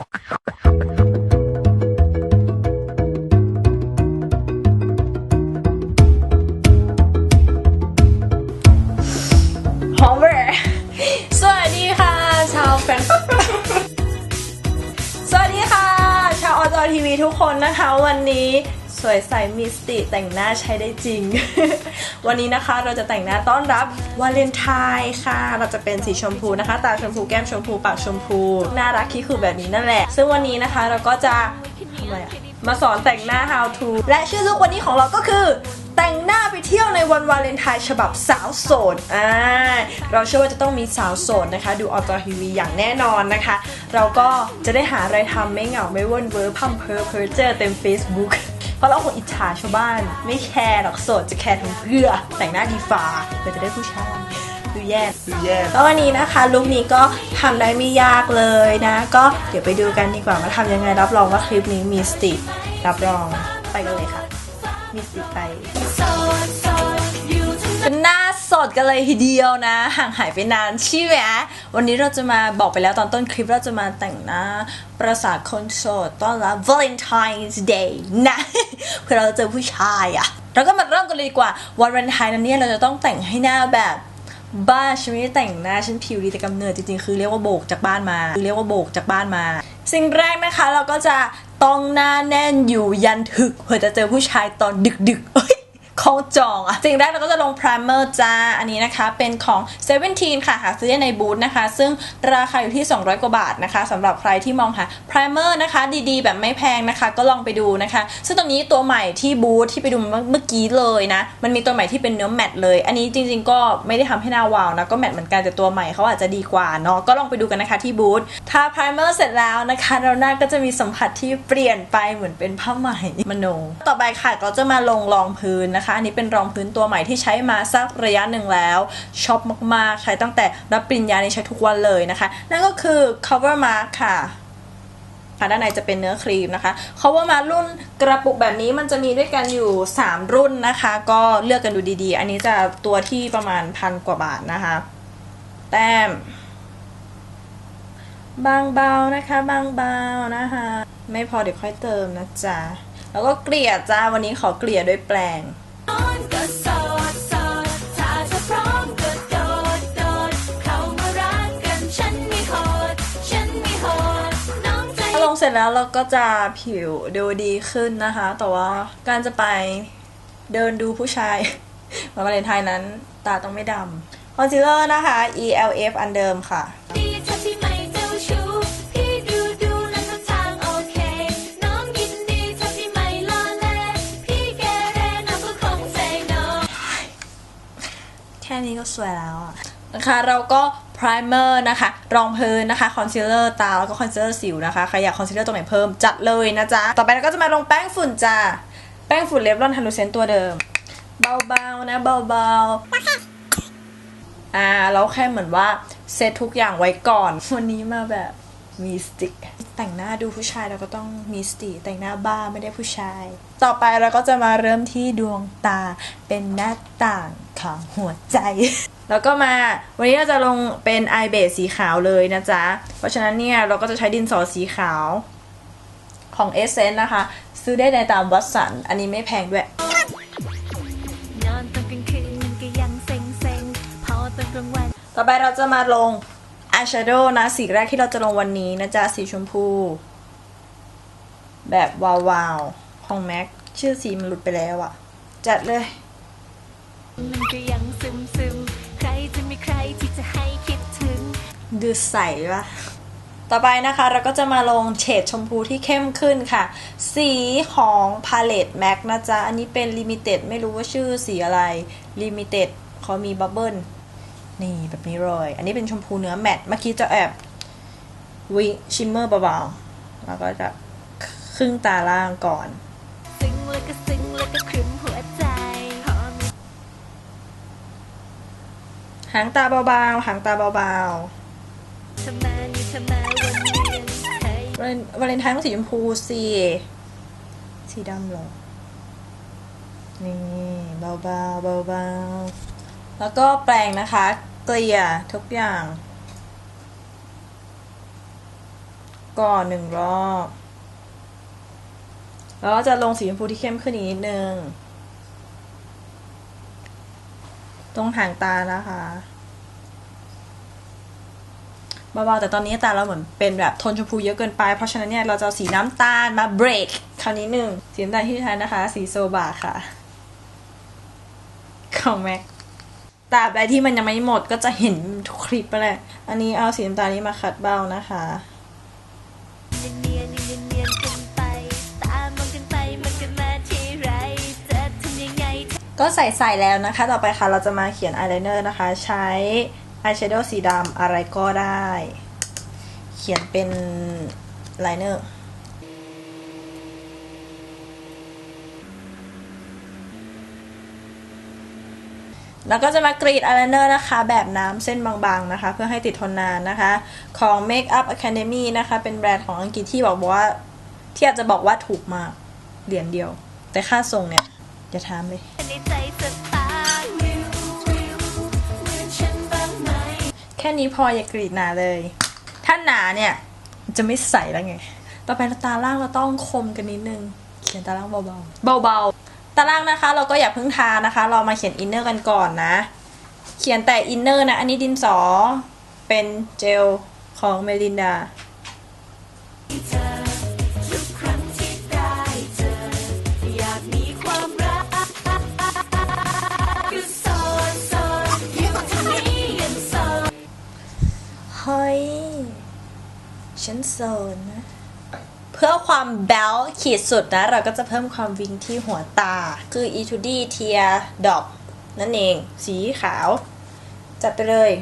หอมเวอร์สวัสดีค่ะ ชาวแฟนสวัสดีค่ะ ชาวอจอทีวีทุกคนนะคะ วันนี้ สวยใสมีสติแต่งหน้าใช้ได้จริง วันนี้นะคะเราจะแต่งหน้าต้อนรับวาเลนไทน์ค่ะ เราจะเป็นสีชมพูนะคะ ตาชมพูแก้มชมพูปากชมพูน่ารักที่คือแบบนี้นั่นแหละ ซึ่งวันนี้นะคะเราก็จะทำอะไรอะมาสอนแต่งหน้า how to และชื่อลูกวันนี้ของเราก็คือแต่งหน้าไปเที่ยวในวันวาเลนไทน์ฉบับสาวโสด อ่า เราเชื่อว่าจะต้องมีสาวโสดนะคะ ดูออจอทีวีอย่างแน่นอนนะคะ เราก็จะได้หาอะไรทำไม่เหงาไม่วนเวอร์พัมเพอเพอเจอเต็ม Facebook เพราะเราคงอิจฉาชาวบ้าน ไม่แคร์หรอกโสดจะแคร์ทำเพื่อ แต่งหน้าดีฟ้าเพื่อจะได้ผู้ชายดูแย่ดูแย่แล้ววันนี้นะคะลุคนี้ก็ทำได้ไม่ยากเลยนะ ก็เดี๋ยวไปดูกันดีกว่าว่าทำยังไงรับรองว่าคลิปนี้มีสติรับรองไปกันเลยค่ะ มีสติไปเป็นหน้าส ดกันเลยทีเดียวนะห่างหายไปนานใช่ไหมวันนี้เราจะมาบอกไปแล้วตอนต้นคลิปเราจะมาแต่งหน้าประสาทคนโสดต้อนรับ Valentine's Day นะเพื่อเราจะเจอผู้ชายอะเราก็มาเริ่มกันเลยดีกว่าวันวาเลนไทน์นั้นเนี่ยเราจะต้องแต่งให้หน้าแบบบ้าฉันไม่ได้แต่งหน้าฉันผิวดีแต่กำเนิดจริงๆคือเรียกว่าโบกจากบ้านมาคือเรียกว่าโบกจากบ้านมา สิ่งแรกนะคะเราก็จะต้องหน้าแน่นอยู่ยันถึกเพื่อจะเจอผู้ชายตอนดึกๆ ของจองอะสิ่งแรกเราก็จะลง primer จ้า อันนี้นะคะ เป็นของ17ค่ะ หาซื้อได้ในบูธนะคะ ซึ่งราคาอยู่ที่ 200 กว่าบาทนะคะสำหรับใครที่มองหา primer นะคะ ดีๆ แบบไม่แพงนะคะ ก็ลองไปดูนะคะ ซึ่งตรงนี้ตัวใหม่ที่บูธที่ไปดูเมื่อกี้เลยนะ มันมีตัวใหม่ที่เป็นเนื้อแมตต์เลย อันนี้จริง ๆ ก็ไม่ได้ทำให้หน้าวาวนะ ก็แมตต์เหมือนกันแต่ตัวใหม่เขาอาจจะดีกว่าเนาะ ก็ลองไปดูกันนะคะที่บูธทา primer เสร็จแล้วนะคะเราหน้าก็จะมีสัมผัสที่เปลี่ยนไปเหมือนเป็นผ้าไหม่มโน ต่อไปค่ะเราจะมาลงรองพื้นนะคะอันนี้เป็นรองพื้นตัวใหม่ที่ใช้มาสักระยะหนึ่งแล้วชอบมากๆ ใช้ตั้งแต่รับปริญญานี่ใช้ทุกวันเลยนะคะ นั่นก็คือ cover mark ค่ะค่ะด้านในจะเป็นเนื้อครีมนะคะเขาว่ามารุ่นกระปุกแบบนี้มันจะมีด้วยกันอยู่ 3 รุ่นนะคะ ก็เลือกกันดูดีๆ อันนี้จะตัวที่ประมาณพันกว่าบาทนะคะ แต้ม บางเบานะคะ บางเบานะคะ ไม่พอเดี๋ยวค่อยเติมนะจ๊ะ แล้วก็เกลี่ยจ้าวันนี้ขอเกลี่ยด้วยแปรง จแล้วเราก็จะผิวดูดีขึ้นนะคะ แต่ว่าการจะไปเดินดูผู้ชายวันวาเลนไทน์นั้น ตาต้องไม่ดำคอนซีลเลอร์นะคะ ELF อันเดิมค่ะดีเธอที่ไม่เจ้าชู้พี่ดูดูแล้วทุกทางโอเคน้องยินดีเธอที่ไม่ล้อเล่นพี่แกเรน้องก็คง say no แค่นี้ก็สวยแล้วอะนะคะ เราก็ primer นะคะ รองพื้นนะคะ concealer ตา แล้วก็ concealer สิวนะคะ ใครอยาก concealer ตรงไหนเพิ่มจัดเลยนะจ๊ะ ต่อไปเราก็จะมาลงแป้งฝุ่นจ้า แป้งฝุ่นเลฟลอนทันดูเซนตัวเดิม เบาๆนะเบาๆ อ่าเราแค่เหมือนว่าเซตทุกอย่างไว้ก่อน วันนี้มาแบบมีสติกแต่งหน้าดูผู้ชายเราก็ต้องมีสติแต่งหน้าบ้าไม่ได้ผู้ชาย ต่อไปเราก็จะมาเริ่มที่ดวงตาเป็นหน้าต่างของหัวใจ แล้วก็มาวันนี้เราจะลงเป็นไอเบสสีขาวเลยนะจ๊ะ เพราะฉะนั้นเนี่ยเราก็จะใช้ดินสอสีขาวของเอเซนนะคะ ซื้อได้ในตามวัดสัน อันนี้ไม่แพงด้วยต่อไปเราจะมาลงอายแชโดว์นะ สีแรกที่เราจะลงวันนี้นะจ๊ะ สีชมพู แบบวาวๆของแม็ก ชื่อสีมันหลุดไปแล้วอะจัดเลย ดูใสปะต่อไปนะคะเราก็จะมาลงเฉดชมพูที่เข้มขึ้นค่ะ สีของ Palette MAC นะจ๊ะ อันนี้เป็น Limited ไม่รู้ว่าชื่อสีอะไร Limited เขามีบับเบิลนี่แบบนี้เลย อันนี้เป็นชมพูเนื้อแมตต์เมื่อกี้จะแอบวิชิมเมอร์เบาๆแล้วก็จะครึ่งตาล่างก่อน หางตาเบาๆ หางตาเบาๆ วาเลนวาเลนไทน์ต้องสีชมพูสิสีดำหรอ นี่เบาๆเบาๆแล้วก็แปรงนะคะ เกลี่ยทุกอย่าง ก่อนหนึ่งรอบ แล้วจะลงสีชมพูที่เข้มขึ้นอีกนิดนึง ตรงหางตานะคะ เบาๆแต่ตอนนี้ตาเราเหมือนเป็นแบบโทนชมพูเยอะเกินไป เพราะฉะนั้นเนี่ยเราจะเอาสีน้ำตาลมาเบรกคราวนี้หนึ่งสีน้ำตาลที่ใช้นะคะ สีโซบาค่ะของแม็กตาบใดที่มันยังไม่หมดก็จะเห็นทุกคลิปไปเลยอันนี้เอาสีน้ำตาลนี้มาขัดเบ้านะคะก็ใส่ใส่แล้วนะคะ ต่อไปค่ะเราจะมาเขียนอายไลเนอร์นะคะ ใช้ อายแชโดว์สีดำอะไรก็ได้ เขียนเป็นไลเนอร์แล้วก็จะมากรีดอายไลเนอร์นะคะ แบบน้ำเส้นบางๆนะคะ เพื่อให้ติดทนนานนะคะ ของ Makeup Academy นะคะ เป็นแบรนด์ของอังกฤษที่บอกว่า ที่อาจจะบอกว่าถูกมากเหรียญเดียว แต่ค่าส่งเนี่ย อย่าถามเลย แค่นี้พออย่ากรีดหนาเลย ถ้าหนาเนี่ย จะไม่ใสแล้วไง ต่อไปตาล่างเราต้องคมกันนิดนึง เขียนตาล่างเบาๆ เบาๆ ตาล่างนะคะ เราก็อย่าเพิ่งทานะคะ เรามาเขียนอินเนอร์กันก่อนนะ เขียนแต่อินเนอร์นะ อันนี้ดินสอ เป็นเจลของเมลินดา ฮ้ย ฉันโซนนะ เพื่อความแบลขีดสุดนะ เราก็จะเพิ่มความวิงที่หัวตา คือ e t u d y Tear Dot นั่นเอง สีขาว จัดไปเลย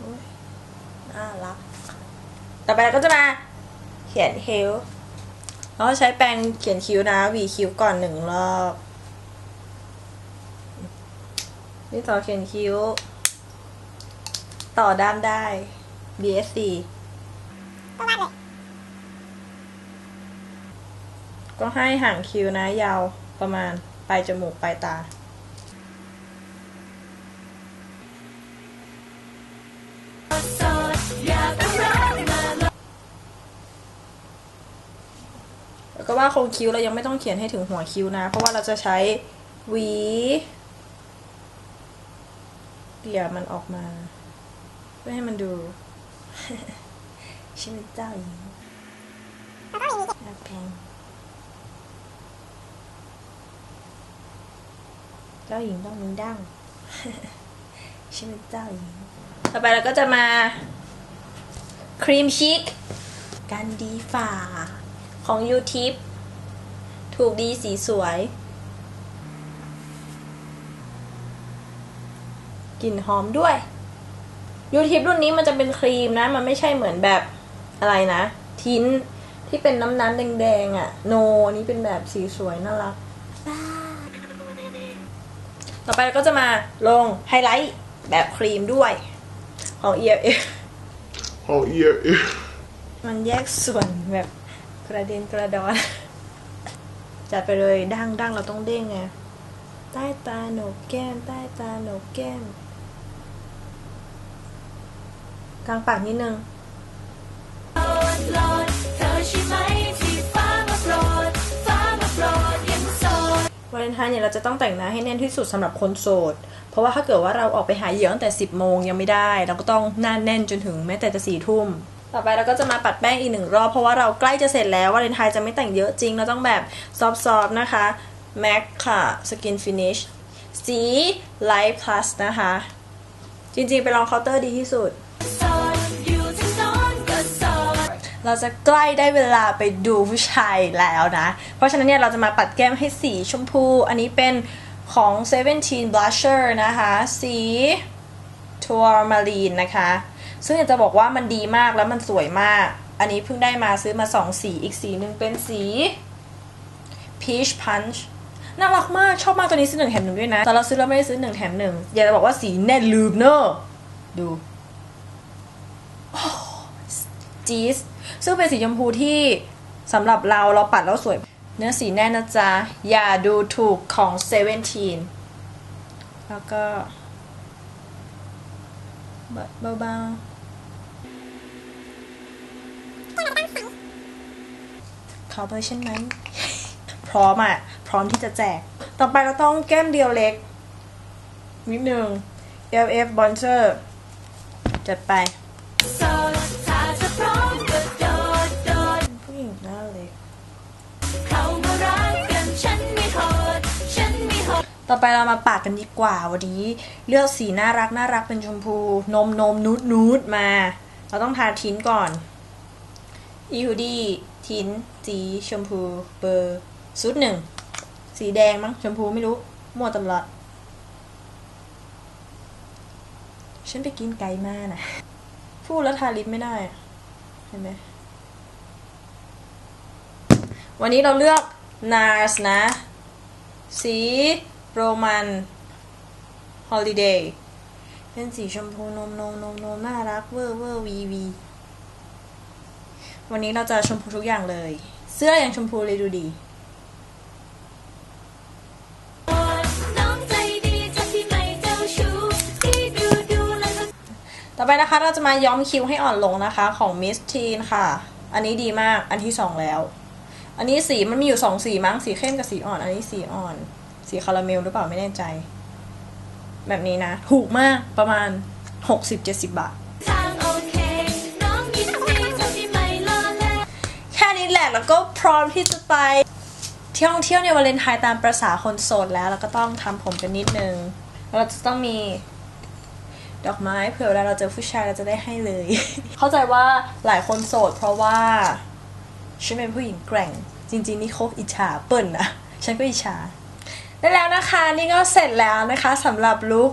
อ๊ยน่ารัก ต่อไปเราก็จะมาเขียนคิ้วแล้วใช้แปรงเขียนคิ้วนะหวีคิ้วก่อนหนึ่งรอบ นี่ต่อเขียนคิ้ว ต่อด้ามได้ BSC ก็ให้ห่างคิ้วนะยาวประมาณปลายจมูกปลายตาโสดอยากเอารักมาลองแล้วก็ว่าโครงคิ้วเรายังไม่ต้องเขียนให้ถึงหัวคิ้วนะ เพราะว่าเราจะใช้หวี เดี่ยมันออกมา เพื่อให้มันดูฉันเป็นเจ้าหญิงโอเคเจ้าหญิงต้องมีดั้งฉันเป็นเจ้าหญิง ต่อไปเราก็จะมาครีมชิคกันดีฝ่าของยูทิปถูกดีสีสวย กลิ่นหอมด้วยยูทิปรุ่นนี้มันจะเป็นครีมนะ มันไม่ใช่เหมือนแบบอะไรนะ ทิ้นที่เป็นน้ำน้ำๆแดงๆอะ่ะโนอันนี้เป็นแบบสีสวยน่ารัก ต่อไปเราก็จะมาลงไฮไลท์แบบครีมด้วย ของ EFF Oh yeah, yeah. มันแยกส่วนแบบกระเด็นกระดอนจัดไปเลยดั้งดั้งเราต้องเด้งไงใต้ตาโหนกแก้มใต้ตาโหนกแก้ม กลางปากนิดนึงโปรดโปรดเธอใช่ไหมที่ฟ้ามาโปรดฟ้ามาโปรดยังโสดวาเลนไทน์เนี่ยเราจะต้องแต่งหน้าให้แน่นที่สุดสำหรับคนโสด เพราะว่าถ้าเกิดว่าเราออกไปหาเหยื่อตั้งแต่ 10 โมงยังไม่ได้ เราก็ต้องหน้าแน่นจนถึงแม้แต่จะสี่ทุ่ม ต่อไปเราก็จะมาปัดแป้งอีกหนึ่งรอบ เพราะว่าเราใกล้จะเสร็จแล้ววาเลนไทน์จะไม่แต่งเยอะจริง เราต้องแบบซอฟๆนะคะ MAC ค่ะ Skin Finish สี Light Plus นะคะ จริงๆ ไปลองเคาน์เตอร์ดีที่สุดโสด เราจะใกล้ได้เวลาไปดูผู้ชายแล้วนะ เพราะฉะนั้นเนี่ยเราจะมาปัดแก้มให้สีชมพู อันนี้เป็นของ17 Blusher นะคะ สีทัวร์มารีนนะคะ ซึ่งอยากจะบอกว่ามันดีมากแล้วมันสวยมาก อันนี้เพิ่งได้มาซื้อมา2สี อีกสีหนึ่งเป็นสี Peach Punch น่ารักมาก ชอบมากตัวนี้ซื้อหนึ่งแถมหนึ่งด้วยนะแต่เราซื้อแล้วไม่ได้ซื้อหนึ่งแถมหนึ่งอยากจะบอกว่าสีแน่นลืมเนอะดูจี๊ส ซึ่งเป็นสีชมพูที่สำหรับเราเราปัดแล้วสวย เนื้อสีแน่นนะจ๊ะ อย่าดูถูกของ 17 แล้วก็เบาๆขอเบอร์ฉันไหม พร้อมอะ พร้อมที่จะแจก ต่อไปเราต้องแก้มเดียวเล็กนิดนึง LF b o n s e r จัดไป ต่อไปเรามาปากกันดีกว่าวันนี้ เลือกสีน่ารักน่ารักเป็นชมพู นมนมนูดนูดมา เราต้องทาทิ้นก่อนอีฮูดี้ทิ้น สีชมพูเบอร์สุดหนึ่ง สีแดงมั้งชมพูไม่รู้มั่วตำลัดฉันไปกินไก่มานะพูดแล้วทาลิปไม่ได้ เห็นไหมวันนี้เราเลือก NARS นะ สี โรมันฮอลิเดย์เป็นสีชมพูนมนมนมนมน่ารักเวอร์เวอร์วีวีวันนี้เราจะชมพูทุกอย่างเลย เสื้ออย่างชมพูเลยดูดีต่อไปนะคะเราจะมาย้อมคิ้วให้อ่อนลงนะคะของ Miss Teen ค่ะ อันนี้ดีมากอันที่สองแล้ว อันนี้สีมันมีอยู่สองสีมั้งสีเข้มกับสีอ่อน อันนี้สีอ่อน สีคาราเมลหรือเปล่าไม่แน่ใจ แบบนี้นะ ถูกมากประมาณ 60-70 บาททางโอเคน้องยินดีเธอที่ไม่ล้อเล่นแค่นี้แหละแล้วก็พร้อมที่จะไปเที่ยวเที่ยวในวาเลนไทน์ตามประษาคนโสดแล้ว แล้วก็ต้องทำผมกันนิดนึง เราจะต้องมีดอกไม้เผื่อเวลาเราเจอผู้ชายเราจะได้ให้เลย เข้าใจว่าหลายคนโสด เพราะว่าฉันเป็นผู้หญิงแกร่ง จริง ๆ นี่โคกอิจฉาเปิ่นนะฉันก็อิจฉา ได้แล้วนะคะนี่ก็เสร็จแล้วนะคะสำหรับลุค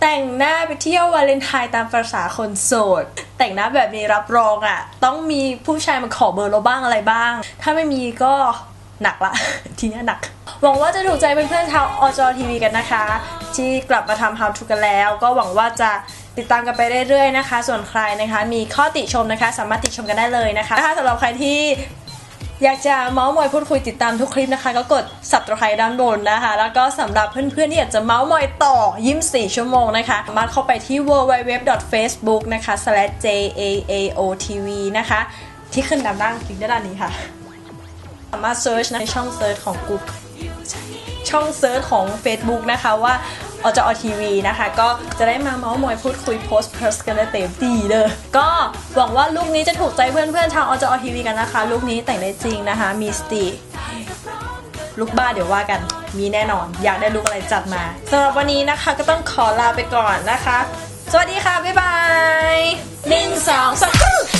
แต่งหน้าไปเที่ยววาเลนไทน์ตามประษาคนโสด แต่งหน้าแบบนี้รับรองอะ่ะ ต้องมีผู้ชายมาขอเบอร์เราบ้างอะไรบ้าง ถ้าไม่มีก็หนักละ ทีนี้หนัก หวังว่าจะถูกใจเพื่อนๆชาวอจทีวีกันนะคะ ที่กลับมาทำ How to กันแล้ว ก็หวังว่าจะติดตามกันไปเรื่อยๆนะคะ ส่วนใครนะคะ มีข้อติชมนะคะ สามารถติชมกันได้เลยนะคะนะคะสำหรับใครที่ อยากจะเมาส์มอยพูดคุยติดตามทุกคลิปนะคะ ก็กด subscribe ด้านบนนะคะ แล้วก็สำหรับเพื่อนๆที่อยากจะเมาส์มอยต่อยิ้ม 4 ชั่วโมงนะคะสามารถเข้าไปที่ www.facebook นะคะ /jaaotv นะคะ ที่ขึ้นด้านล่างคลิกด้านนี้ค่ะ สามารถเซิร์ชในช่องเซิร์ชของ Google ช่องเซิร์ชของ Facebook นะคะว่า อจอทีวีนะคะ ก็จะได้มาเมาส์มอยพูดคุยโพสต์เพรสกันได้เต็มที่เลยก็หวังว่าลูกนี้จะถูกใจเพื่อนๆชาวอจอทีวีกันนะคะ ลูกนี้แต่งได้จริงนะคะ มีสติลูกบ้าเดี๋ยวว่ากันมีแน่นอน อยากได้ลูกอะไรจัดมาสำหรับวันนี้นะคะก็ต้องขอลาไปก่อนนะคะ สวัสดีค่ะ บ๊ายบายหนึ่งสองสาม